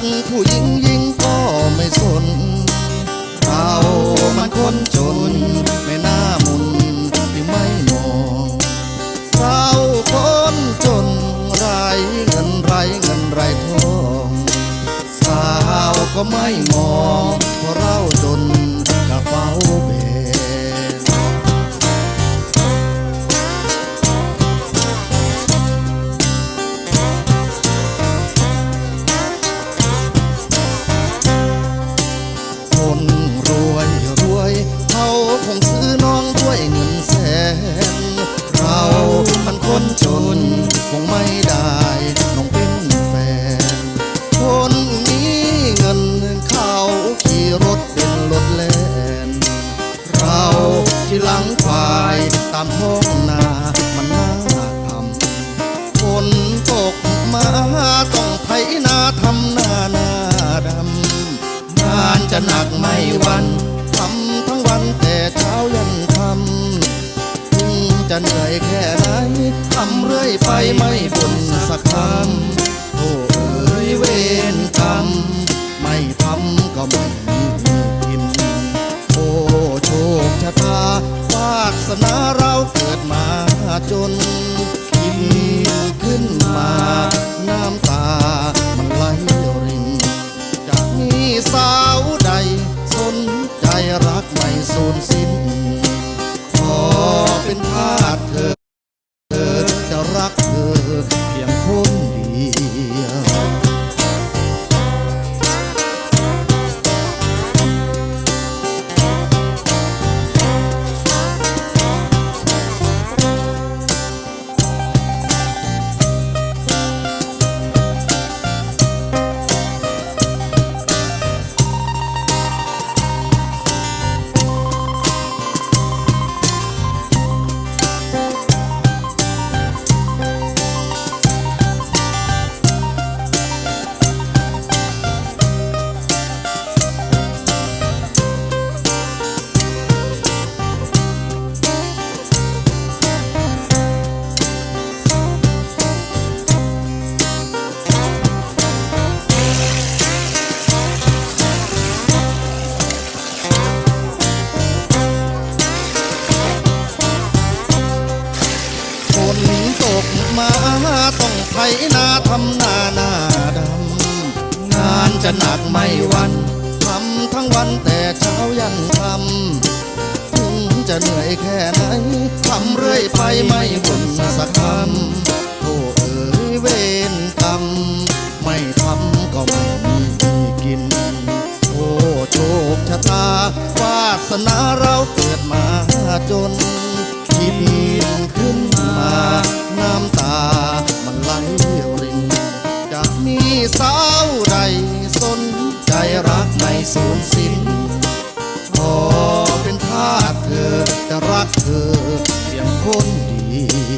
ผู้หญิงยิงก็ไม่สน เรามันคนจนไม่น่ามุนที่ไม่มอง เราคนจนไรเงินไรเงินไรทองสาวก็ไม่มอง จะหนักไม่วันทำทั้งวันแต่เช้ายันคำถึงจะเหนื่อยแค่ไหนทำเรื่อยไปไม่บ่นสักคำ กไม่สูญสิ้น กมาต้องไถนาทำนาหน้าดำงานจะหนักไม่วันทำทั้งวันแต่เช้ายันคำถึงจะเหนื่อยแค่ไหนทำเรื่อยไปไม่บ่นสักคำโอ้เอ๋ยเวรกรรมไม่ทำก็ไม่มีกินโอ้โชคชะตาวาสนาเราเกิดมาจนคิด สูญสิ้นขอเป็นทาสเธอจะรักเธอเพียงคนเดียว